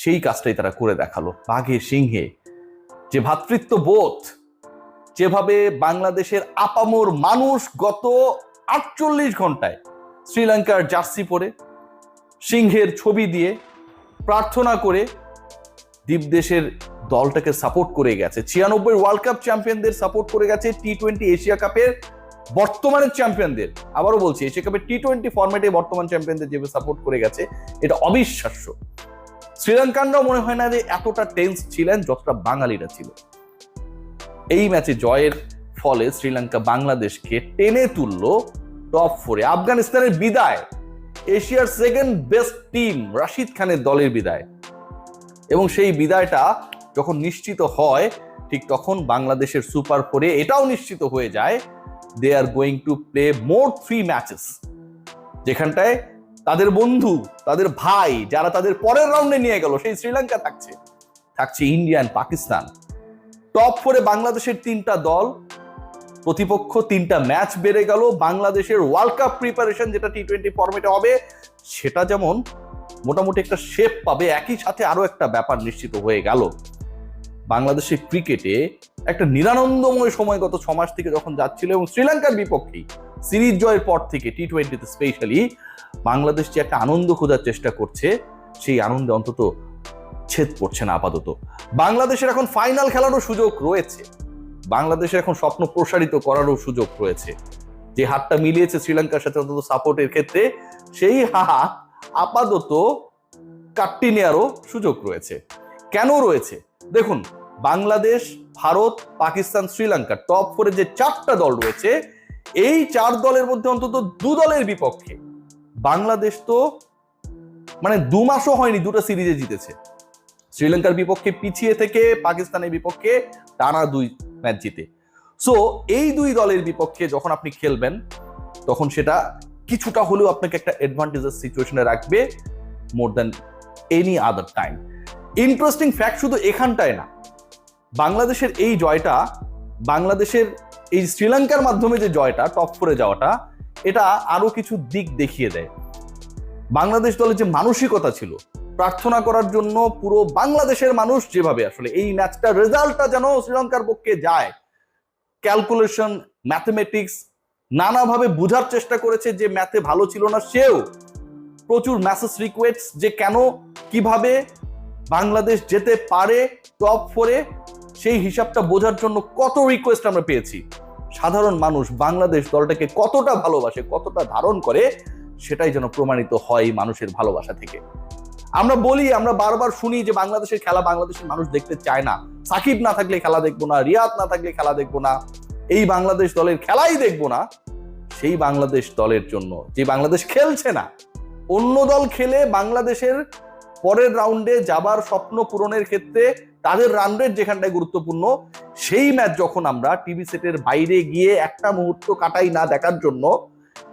সেই কাজটাই তারা করে দেখাল, বাঘে, সিংহে। যে ভ্রাতৃত্ব বোধ যেভাবে বাংলাদেশের আপামর মানুষ গত আটচল্লিশ ঘন্টায় শ্রীলঙ্কার জার্সি পরে সিংহের ছবি দিয়ে প্রার্থনা করে দ্বীপ দেশের দলটাকে সাপোর্ট করে গেছে। ছিয়ানব্বই ওয়ার্ল্ড কাপ চ্যাম্পিয়নদের সাপোর্ট করে গেছে টি টোয়েন্টি এশিয়া কাপের বর্তমানের চ্যাম্পিয়নদের। আবারও বলছি এশিয়া কাপের টি টোয়েন্টি ফর্মেটে বর্তমান চ্যাম্পিয়নদের যেভাবে সাপোর্ট করে গেছে, এটা অবিশ্বাস্য। শ্রীলঙ্কানরাও মনে হয় না যে এতটা টেন্স ছিলেন যতটা বাঙালিরা ছিল। এই ম্যাচে জয়ের ফলে শ্রীলঙ্কা বাংলাদেশকে টেনে তুললো টপ ফোরে আফগানিস্তানের বিদায়, এশিয়ার সেকেন্ড বেস্ট টিম রাশিদ খানের দলের বিদায়। এবং সেই বিদায়টা যখন নিশ্চিত হয়, ঠিক তখন বাংলাদেশের সুপার ফোরে এটাও নিশ্চিত হয়ে যায় they are going to play more three matches যেখানটায় তাদের বন্ধু, তাদের ভাই যারা তাদের পরের রাউন্ডে নিয়ে গেল, সেই শ্রীলঙ্কা থাকছে। থাকছে ইন্ডিয়ান পাকিস্তান। টপ ফোরে বাংলাদেশের তিনটা দল, প্রতিপক্ষ তিনটা ম্যাচ বেড়ে গেল। বাংলাদেশের ওয়ার্ল্ড কাপ প্রিপারেশন যেটা টি টোয়েন্টি ফর্মেটে হবে, সেটা যেমন মোটামুটি একটা শেপ পাবে, একই সাথে আরও একটা ব্যাপার নিশ্চিত হয়ে গেল। বাংলাদেশের ক্রিকেটে একটা নিরানন্দময় সময় গত ছ মাস থেকে যখন যাচ্ছিল এবং শ্রীলঙ্কার বিপক্ষেই সিরিজ জয়ের পর থেকে টি টোয়েন্টিতে স্পেশালি বাংলাদেশ যে একটা আনন্দ খোঁজার চেষ্টা করছে, সেই আনন্দে অন্তত ছেদ পড়ছে না আপাতত। বাংলাদেশের এখন ফাইনাল খেলারও সুযোগ রয়েছে। বাংলাদেশের এখন স্বপ্ন প্রসারিত করারও সুযোগ রয়েছে। যে হাতটা মিলিয়েছে শ্রীলঙ্কার সাথে অন্তত সাপোর্টের ক্ষেত্রে, সেই হাত আপাতত কাটটি নেওয়ারও সুযোগ রয়েছে। কেন রয়েছে? দেখুন, বাংলাদেশ, ভারত, পাকিস্তান শ্রীলঙ্কা টপ ফোরে যে চারটা দল রয়েছে এই চার দলের মধ্যে অন্তত দু দলের বিপক্ষে বাংলাদেশ তো মানে দু মাসও হয়নি দুটো সিরিজে জিতেছে। শ্রীলঙ্কার বিপক্ষে পিছিয়ে থেকে পাকিস্তানের বিপক্ষে টানা দুই ম্যাচ জিতে। সো এই দুই দলের বিপক্ষে যখন আপনি খেলবেন, তখন সেটা কিছুটা হলেও আপনাকে একটা অ্যাডভান্টেজের সিচুয়েশনে রাখবে more than any other time interesting fact শুধু এখানটায় না, বাংলাদেশের এই জয়টা বাংলাদেশের এই শ্রীলঙ্কার মাধ্যমে যে জয়টা টপ ফোরে যাওয়াটা, এটা আরও কিছু দিক দেখিয়ে দেয়। বাংলাদেশ দলের যে মানসিকতা ছিল, প্রার্থনা করার জন্য পুরো বাংলাদেশের মানুষ যেভাবে আসলে এই ম্যাচটার রেজাল্টটা যেন শ্রীলঙ্কার পক্ষে যায় ক্যালকুলেশন ম্যাথমেটিক্স নানাভাবে বোঝার চেষ্টা করেছে যে ম্যাথে ভালো ছিল না সেও, প্রচুর ম্যাসেজ রিকোয়েস্ট যে কেন, কীভাবে বাংলাদেশ যেতে পারে টপ ফোরে সেই হিসাবটা বোঝার জন্য কত রিকোয়েস্ট আমরা পেয়েছি। সাধারণ মানুষ বাংলাদেশ দলটাকে কতটা ভালোবাসে, কতটা ধারণ করে, সেটাই যেন প্রমাণিত হয় মানুষের ভালোবাসা থেকে। আমরা বলি, আমরা বারবার শুনি যে বাংলাদেশের খেলা বাংলাদেশের মানুষ দেখতে চায় না। সাকিব না থাকলে খেলা দেখব না, রিয়াদ না থাকলে খেলা দেখব না, এই বাংলাদেশ দলের খেলাই দেখব না, সেই বাংলাদেশ দলের জন্য। যে বাংলাদেশ খেলছে না, অন্য দল খেলে বাংলাদেশের পরের রাউন্ডে যাবার স্বপ্ন পূরণের ক্ষেত্রে তাদের রান রেট যেখানটায় গুরুত্বপূর্ণ, সেই ম্যাচ যখন আমরা টিভি সেটের বাইরে গিয়ে একটা মুহূর্ত কাটাই না দেখার জন্য,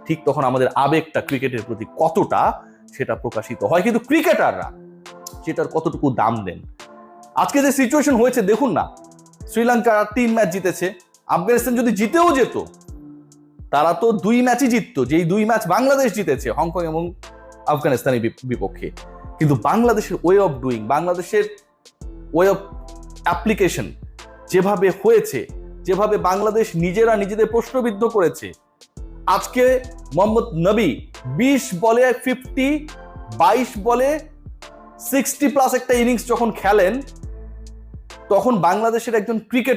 ঠিক তখন আমাদের আবেগটা ক্রিকেটের প্রতি কতটা সেটা প্রকাশিত হয়। কিন্তু ক্রিকেটাররা সেটার কতটুকু দাম দেন? আজকে যে সিচুয়েশন হয়েছে, দেখুন না শ্রীলঙ্কা তিন ম্যাচ জিতেছে। আফগানিস্তান যদি জিতেও যেত, তারা তো দুই ম্যাচই জিততো। যেই দুই ম্যাচ বাংলাদেশ জিতেছে, হংকং এবং আফগানিস্তানের বিপ- বিপক্ষে। কিন্তু বাংলাদেশের ওয়ে অফ ডুইং বাংলাদেশের ওয়ে অফ অ্যাপ্লিকেশন যেভাবে হয়েছে, যেভাবে বাংলাদেশ নিজেরা নিজেদের প্রশ্নবিদ্ধ করেছে, আজকে মোহাম্মদ নবী বিশ বলে ফিফটি বাইশ বলে সিক্সটি প্লাস একটা ইনিংস যখন খেলেন, তখন বাংলাদেশের একজন ক্রিকেটার